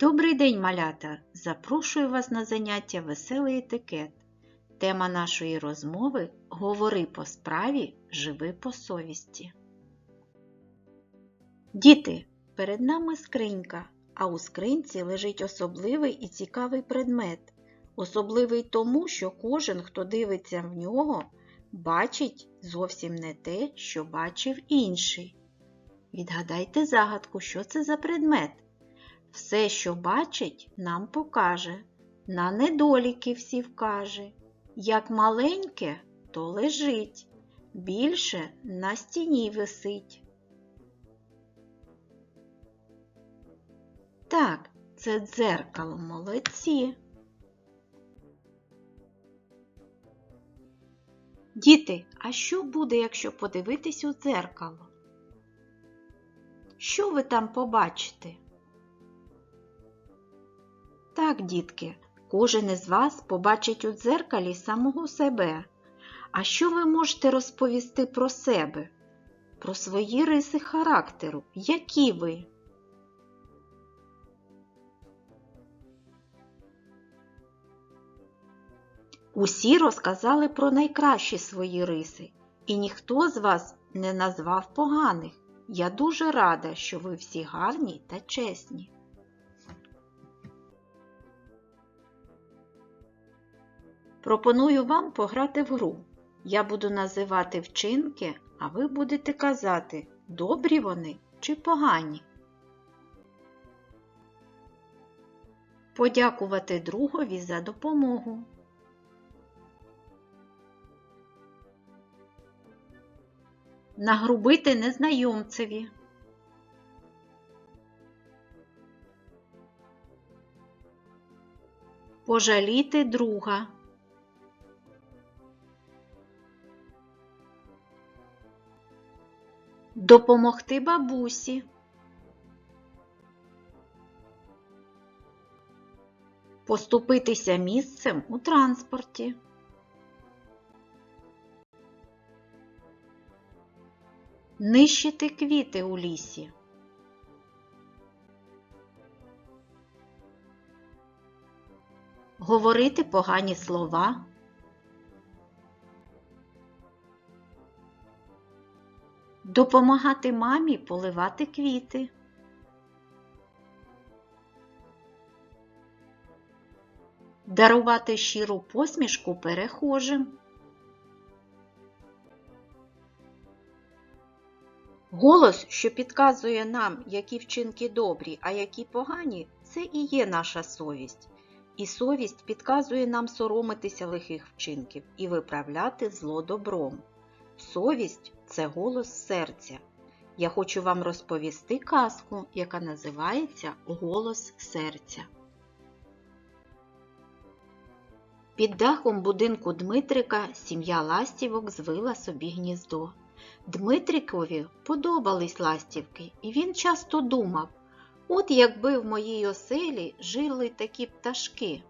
Добрий день, малята! Запрошую вас на заняття Веселий етикет. Тема нашої розмови Говори по справі, живи по совісті. Діти, перед нами скринька, а у скриньці лежить особливий і цікавий предмет. Особливий тому, що кожен, хто дивиться в нього, бачить зовсім не те, що бачив інший. Відгадайте загадку, що це за предмет. Все, що бачить, нам покаже, на недоліки всі вкаже. Як маленьке, то лежить, більше на стіні висить. Так, це дзеркало, молодці. Діти, а що буде, якщо подивитись у дзеркало? Що ви там побачите? Так, дітки, кожен із вас побачить у дзеркалі самого себе. А що ви можете розповісти про себе, про свої риси характеру? Які ви? Усі розказали про найкращі свої риси, і ніхто з вас не назвав поганих. Я дуже рада, що ви всі гарні та чесні. Пропоную вам пограти в гру. Я буду називати вчинки, а ви будете казати, добрі вони чи погані. Подякувати другові за допомогу. Нагрубити незнайомцеві. Пожаліти друга. Допомогти бабусі. Поступитися місцем у транспорті. Нищити квіти у лісі. Говорити погані слова. Допомагати мамі поливати квіти. Дарувати щиру посмішку перехожим. Голос, що підказує нам, які вчинки добрі, а які погані, це і є наша совість. І совість підказує нам соромитися лихих вчинків і виправляти зло добром. Совість це голос серця. Я хочу вам розповісти казку, яка називається Голос серця. Під дахом будинку Дмитрика сім'я ластівок звила собі гніздо. Дмитрикові подобались ластівки, і він часто думав, от якби в моїй оселі жили такі пташки.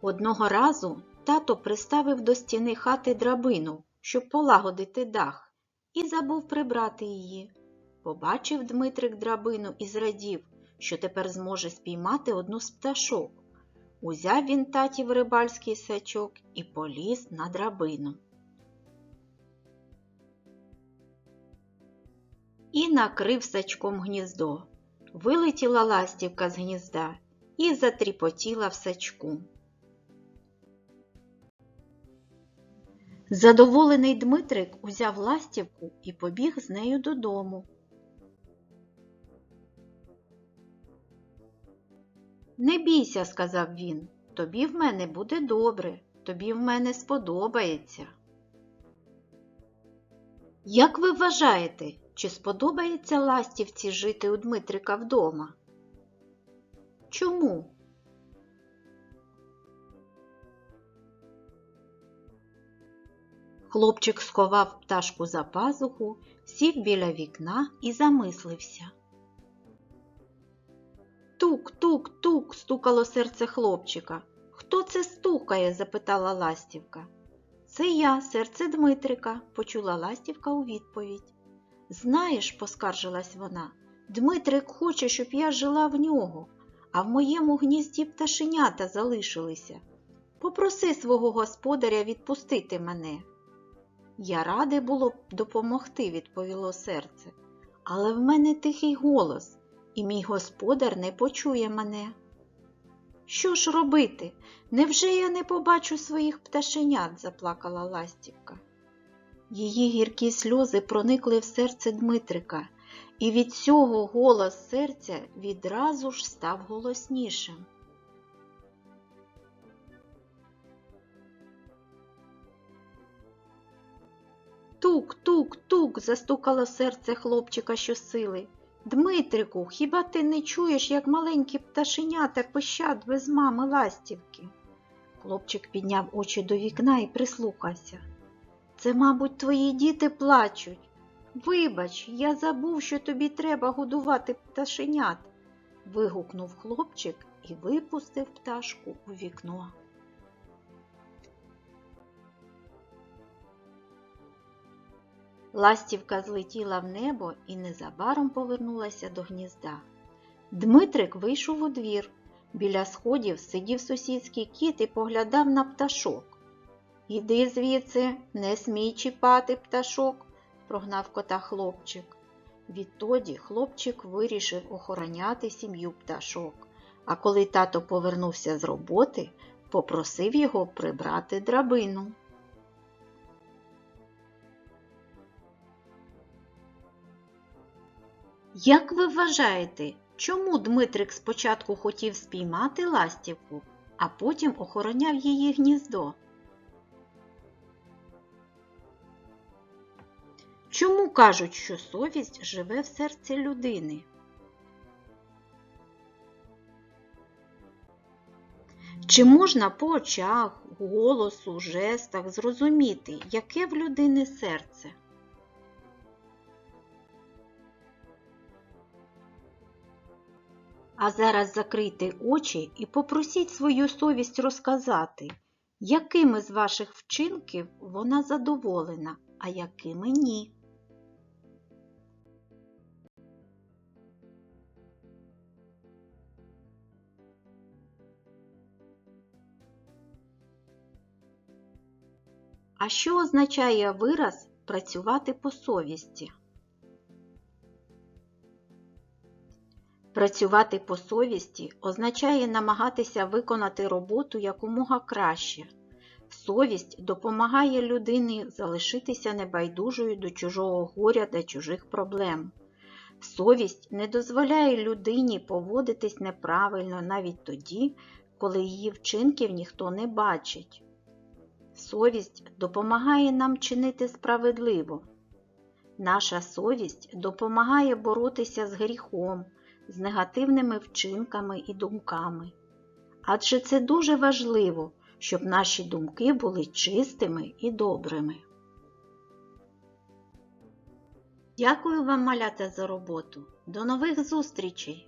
Одного разу тато приставив до стіни хати драбину, щоб полагодити дах, і забув прибрати її. Побачив Дмитрик драбину і зрадів, що тепер зможе спіймати одну з пташок. Узяв він татів рибальський сачок і поліз на драбину. І накрив сачком гніздо. Вилетіла ластівка з гнізда і затріпотіла в сачку. Задоволений Дмитрик узяв ластівку і побіг з нею додому. Не бійся, сказав він, тобі в мене буде добре, тобі в мене сподобається. Як ви вважаєте, чи сподобається ластівці жити у Дмитрика вдома? Чому? Хлопчик сховав пташку за пазуху, сів біля вікна і замислився. Тук, тук, тук, стукало серце хлопчика. Хто це стукає? запитала ластівка. Це я, серце Дмитрика, почула ластівка у відповідь. Знаєш, поскаржилась вона, Дмитрик хоче, щоб я жила в нього, а в моєму гнізді пташенята залишилися. Попроси свого господаря відпустити мене. Я раде було б допомогти, відповіло серце, але в мене тихий голос, і мій господар не почує мене. Що ж робити? Невже я не побачу своїх пташенят? заплакала ластівка. Її гіркі сльози проникли в серце Дмитрика, і від цього голос серця відразу ж став голоснішим. Тук, тук, тук, застукало серце хлопчика щосили. Дмитрику, хіба ти не чуєш, як маленькі пташенята пищать без мами ластівки? Хлопчик підняв очі до вікна і прислухався. Це, мабуть, твої діти плачуть. Вибач, я забув, що тобі треба годувати пташенят. вигукнув хлопчик і випустив пташку у вікно. Ластівка злетіла в небо і незабаром повернулася до гнізда. Дмитрик вийшов у двір. Біля сходів сидів сусідський кіт і поглядав на пташок. Іди звідси, не смій чіпати пташок, прогнав кота хлопчик. Відтоді хлопчик вирішив охороняти сім'ю пташок, а коли тато повернувся з роботи, попросив його прибрати драбину. Як ви вважаєте, чому Дмитрик спочатку хотів спіймати ластівку, а потім охороняв її гніздо? Чому кажуть, що совість живе в серці людини? Чи можна по очах, голосу, жестах зрозуміти, яке в людини серце? А зараз закрийте очі і попросіть свою совість розказати, якими з ваших вчинків вона задоволена, а якими ні. А що означає вираз працювати по совісті? Працювати по совісті означає намагатися виконати роботу якомога краще. Совість допомагає людині залишитися небайдужою до чужого горя та чужих проблем. Совість не дозволяє людині поводитись неправильно навіть тоді, коли її вчинків ніхто не бачить. Совість допомагає нам чинити справедливо. Наша совість допомагає боротися з гріхом, з негативними вчинками і думками. Адже це дуже важливо, щоб наші думки були чистими і добрими. Дякую вам, малята, за роботу. До нових зустрічей!